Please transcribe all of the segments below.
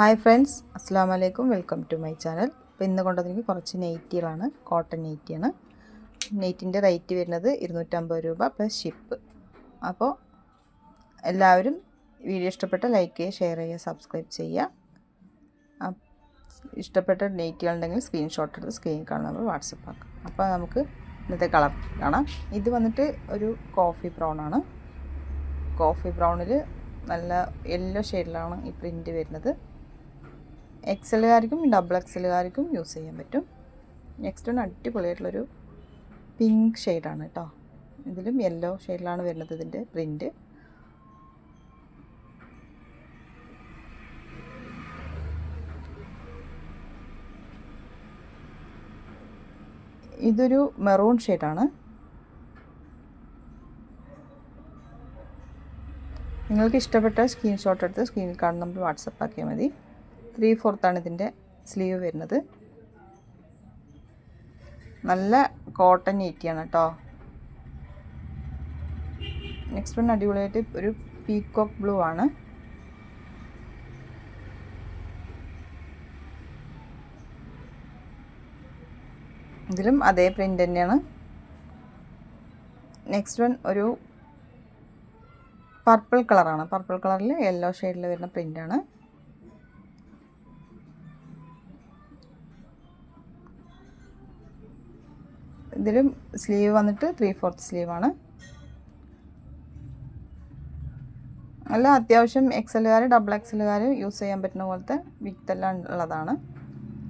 Hi friends അസ്സാം വലൈക്കും welcome to my channel അപ്പോൾ ഇന്ന് കൊണ്ടുവന്നിരിക്കുന്നത് കുറച്ച് നെയ്റ്റികളാണ്. കോട്ടൺ നെയ്റ്റിയാണ്. നെയ്റ്റിന്റെ റേറ്റ് വരുന്നത് ഇരുന്നൂറ്റമ്പത് രൂപ പ്ലസ് ഷിപ്പ് അപ്പോൾ എല്ലാവരും വീഡിയോ ഇഷ്ടപ്പെട്ട ലൈക്ക് ചെയ്യുക ഷെയർ ചെയ്യുക സബ്സ്ക്രൈബ് ചെയ്യുക. ഇഷ്ടപ്പെട്ട ഇഷ്ടപ്പെട്ട നെയ്റ്റുകളുണ്ടെങ്കിൽ സ്ക്രീൻഷോട്ട് എടുത്ത് സ്ക്രീൻ കാണുമ്പോൾ വാട്സപ്പ് ആക്കാം. അപ്പോൾ നമുക്ക് ഇന്നത്തെ കളർ കാണാം. ഇത് വന്നിട്ട് ഒരു കോഫി ബ്രൗൺ ആണ്. കോഫി ബ്രൗണിൽ നല്ല യെല്ലോ ഷെയ്ഡിലാണ് ഈ പ്രിന്റ് വരുന്നത്. എക്സലുകാർക്കും ഡബിൾ എക്സലുകാർക്കും യൂസ് ചെയ്യാൻ പറ്റും. നെക്സ്റ്റ് ഒന്ന് അടിപൊളിയായിട്ടുള്ളൊരു പിങ്ക് ഷെയ്ഡാണ് കേട്ടോ ഇതിലും യെല്ലോ ഷെയ്ഡിലാണ് വരുന്നത് ഇതിന്റെ പ്രിന്റ് ഇതൊരു മെറൂൺ ഷെയ്ഡാണ് നിങ്ങൾക്ക് ഇഷ്ടപ്പെട്ട സ്ക്രീൻഷോട്ട് എടുത്ത് സ്ക്രീനിൽ കാണുന്ന നമ്പർ വാട്സപ്പ് ആക്കിയാൽ മതി. ത്രീ ഫോർത്താണ് ഇതിന്റെ സ്ലീവ് വരുന്നത്. നല്ല കോട്ടൺ ഈറ്റിയാണ് കേട്ടോ നെക്സ്റ്റ് വൺ അടിപൊളിയായിട്ട് ഒരു പീക്കോക്ക് ബ്ലൂ ആണ്. ഇതിലും അതേ പ്രിന്റ് തന്നെയാണ്. നെക്സ്റ്റ് വൺ ഒരു പർപ്പിൾ കളറാണ് പർപ്പിൾ കളറിൽ യെല്ലോ ഷെയ്ഡിൽ വരുന്ന പ്രിന്റാണ് ഇതിലും സ്ലീവ് വന്നിട്ട് ത്രീ ഫോർത്ത് സ്ലീവാണ്. അല്ല അത്യാവശ്യം എക്സലുകാർ ഡബിൾ എക്സലുകാർ യൂസ് ചെയ്യാൻ പറ്റുന്ന പോലത്തെ വിത്തെല്ലാം ഉള്ളതാണ്.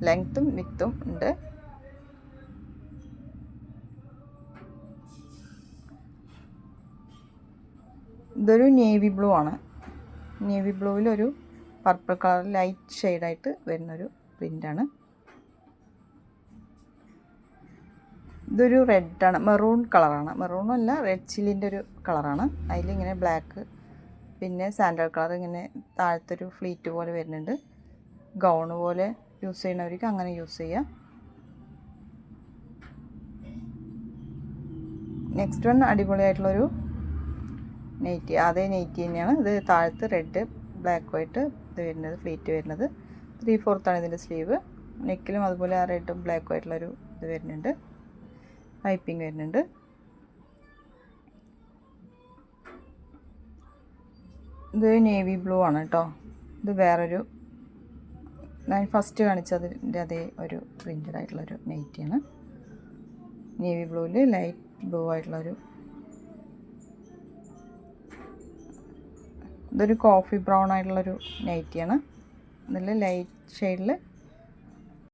ലെങ്ത്തും വിക്തും ഉണ്ട്. ഇതൊരു നേവി ബ്ലൂ ആണ്. നേവി ബ്ലൂവിലൊരു പർപ്പിൾ കളർ ലൈറ്റ് ഷെയ്ഡായിട്ട് വരുന്നൊരു പ്രിന്റാണ് ഇതൊരു റെഡാണ് മെറൂൺ കളറാണ്. മെറൂണും അല്ല റെഡ് ചില്ലിന്റെ ഒരു കളറാണ്. അതിലിങ്ങനെ ബ്ലാക്ക് പിന്നെ സാൻഡൽ കളർ ഇങ്ങനെ താഴത്തൊരു ഫ്ലീറ്റ് പോലെ വരുന്നുണ്ട്. ഗൗൺ പോലെ യൂസ് ചെയ്യണവർക്ക് അങ്ങനെ യൂസ് ചെയ്യാം. നെക്സ്റ്റ് വൺ അടിപൊളിയായിട്ടുള്ളൊരു നെയ്റ്റി അതേ നെയ്റ്റി തന്നെയാണ്. ഇത് താഴത്ത് റെഡ് ബ്ലാക്ക് വൈറ്റ് ഇത് വരുന്നത് ഫ്ലീറ്റ് വരുന്നത്. ത്രീ ഫോർത്താണ് ഇതിന്റെ സ്ലീവ്. നെക്കിലും അതുപോലെ ആ റെഡും ബ്ലാക്കും ആയിട്ടുള്ളൊരു ഇത് വരുന്നുണ്ട്. പൈപ്പിംഗ് വരുന്നുണ്ട്. ഇത് നേവി ബ്ലൂ ആണ് കേട്ടോ ഇത് വേറൊരു ഞാൻ ഫസ്റ്റ് കാണിച്ചതിന്റെ അതേ ഒരു പ്രിന്റഡ് ആയിട്ടുള്ളൊരു നെയ്റ്റിയാണ് നേവി ബ്ലൂവിൽ ലൈറ്റ് ബ്ലൂ ആയിട്ടുള്ളൊരു. ഇതൊരു കോഫി ബ്രൗൺ ആയിട്ടുള്ളൊരു നൈറ്റിയാണ് നല്ല ലൈറ്റ് ഷെയ്ഡിൽ